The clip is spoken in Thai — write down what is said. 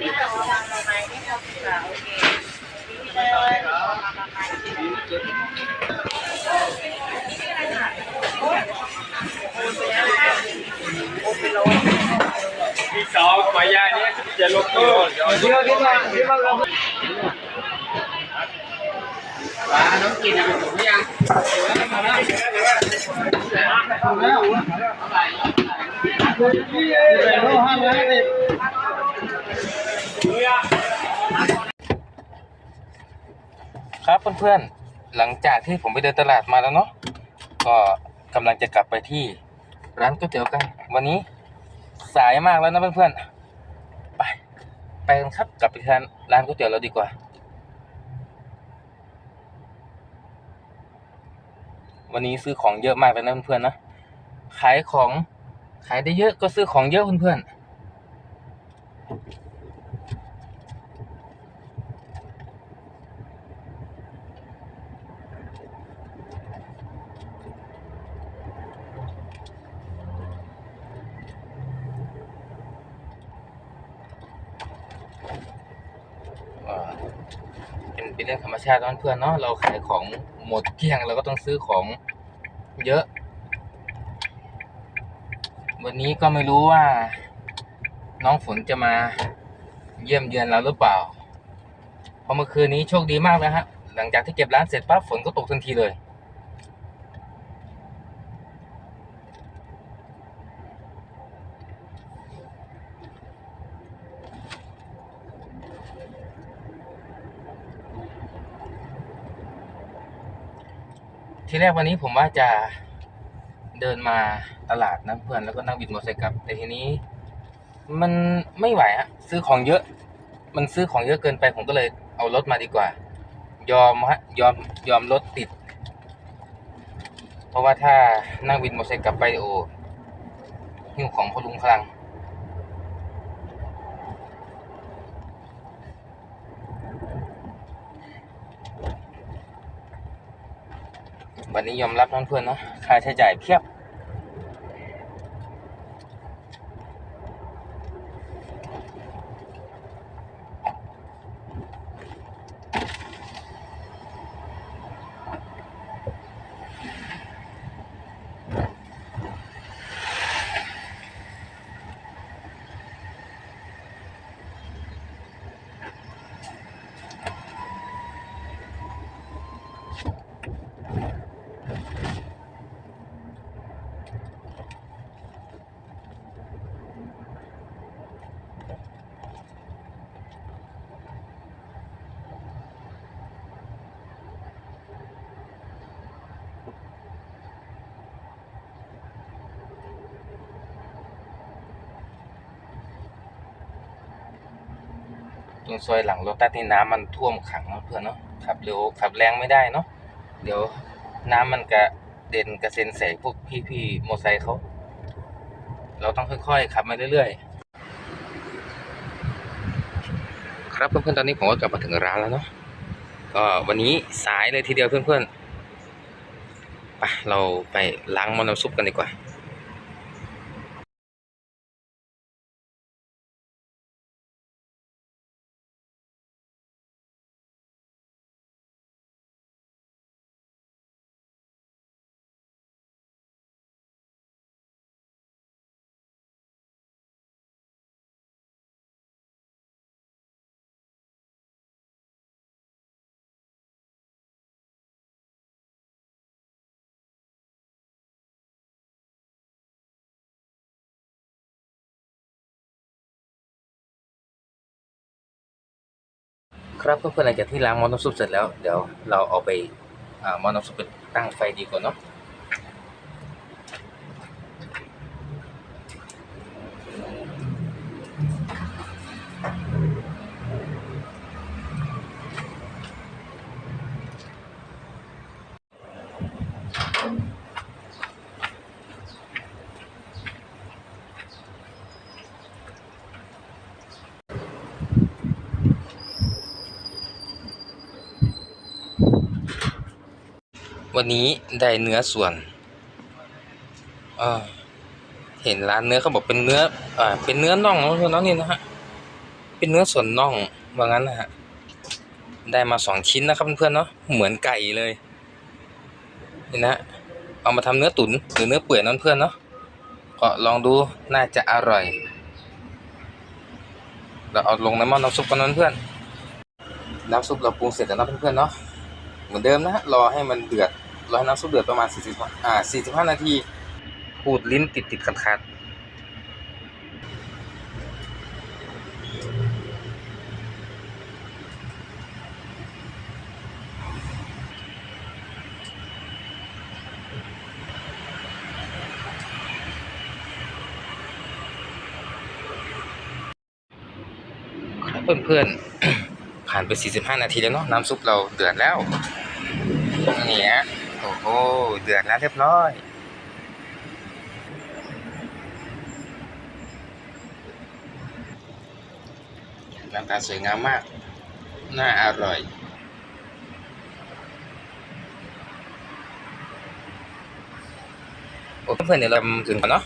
นี่แบบวางมาไหมนี่ครับค่ะโอเคนี่เลยมามามา ที่สองมายาเนี่ยจะลงตัว เดี๋ยวที่มาที่มาเรา น้องกินอะผมยัง เราห้ามไว้เลย ครับเพื่อนๆ หลังจากที่ผมไปเดินตลาดมาแล้วเนาะ ก็กำลังจะกลับไปที่ร้านก๋วยเตี๋ยวกัน วันนี้สายมากแล้วนะเพื่อนๆ ไป ไปกันครับกลับไปทานร้านก๋วยเตี๋ยวเราดีกว่า วันนี้ซื้อของเยอะมากเลยนะเพื่อนๆนะ ขายของขายได้เยอะก็ซื้อของเยอะเพื่อนๆ อ่า เป็นเรื่องธรรมชาตินเพื่อนเนาะเราขายของหมดเกลี้ยงเราก็ต้องซื้อของเยอะ วันนี้ก็ไม่รู้ว่า น้องฝนจะมาเยี่ยมเยือนเราหรือเปล่าเพราะเมื่อคืนนี้โชคดีมากเลยฮะหลังจากที่เก็บร้านเสร็จปั๊บฝนก็ตกทันทีเลย ทีแรกวันนี้ผมว่าจะเดินมาตลาดนะเพื่อนแล้วก็นั่งบิดมอเตอร์ไซค์กลับ แต่ทีนี้ มันไม่ไหวฮะซื้อของเยอะ มันซื้อของเยอะเกินไปผมก็เลยเอารถมาดีกว่า ยอมฮะยอมยอมรถติด เพราะว่าถ้านั่งบินมอเตอร์ไซค์กลับไปโอ้หิ้วของพลุงพลัง วันนี้ยอมรับนะเพื่อนเนาะค่าใช้จ่ายเพียบ ตรงซอยหลังรถตัดนี่น้ำมันท่วมขังนะเพื่อนเนาะขับเร็วขับแรงไม่ได้เนาะเดี๋ยวน้ำมันกระเด็นกระเซ็นใส่พวกพี่ๆมอไซค์เขาเราต้องค่อยๆขับมาเรื่อยๆ ครับเพื่อนๆตอนนี้ผมก็กลับมาถึงร้านแล้วเนาะก็วันนี้สายเลยทีเดียวเพื่อนๆไปเราไปล้างมอน้ำซุปกันดีกว่า ครับเพื่อนๆหลังจากที่ล้างมอน้ำซุปเสร็จแล้ว เดี๋ยวเราเอาไปอ่ามอน้ำซุปไปตั้งไฟดีกว่าเนาะ วันนี้ได้เนื้อส่วนอ่าเห็นร้านเนื้อเขาบอกเป็นเนื้ออ่าเป็นเนื้อน่องนะเพื่อนๆเนาะนี่นะฮะ เป็นเนื้อส่วนน่องว่างั้นนะฮะ ได้มาสองชิ้นนะครับเพื่อนๆเนาะ เหมือนไก่เลย นี่นะ เอามาทำเนื้อตุ๋นหรือเนื้อเปื่อยนั่นเพื่อนเนาะ ก็ลองดู น่าจะอร่อย เราเอาลงในหม้อน้ำซุปกันนั้นเพื่อน น้ำซุปเราปรุงเสร็จแล้วนะเพื่อนๆเนาะ เหมือนเดิมนะฮะ รอให้มันเดือด รอให้น้ำซุปเดือดประมาณ40อ่า45 นาทีขูดลิ้นติดติดขัดขัดครับเพื่อนๆ ผ่านไป 45 นาทีแล้วเนาะ น้ำซุปเราเดือดแล้วนี่ฮะ โอ้โห เดือดแล้วเรียบร้อยหน้าตาสวยงามมาก น่าอร่อยโอ้เพื่อนเดี๋ยวเราถึงก่อนเนาะ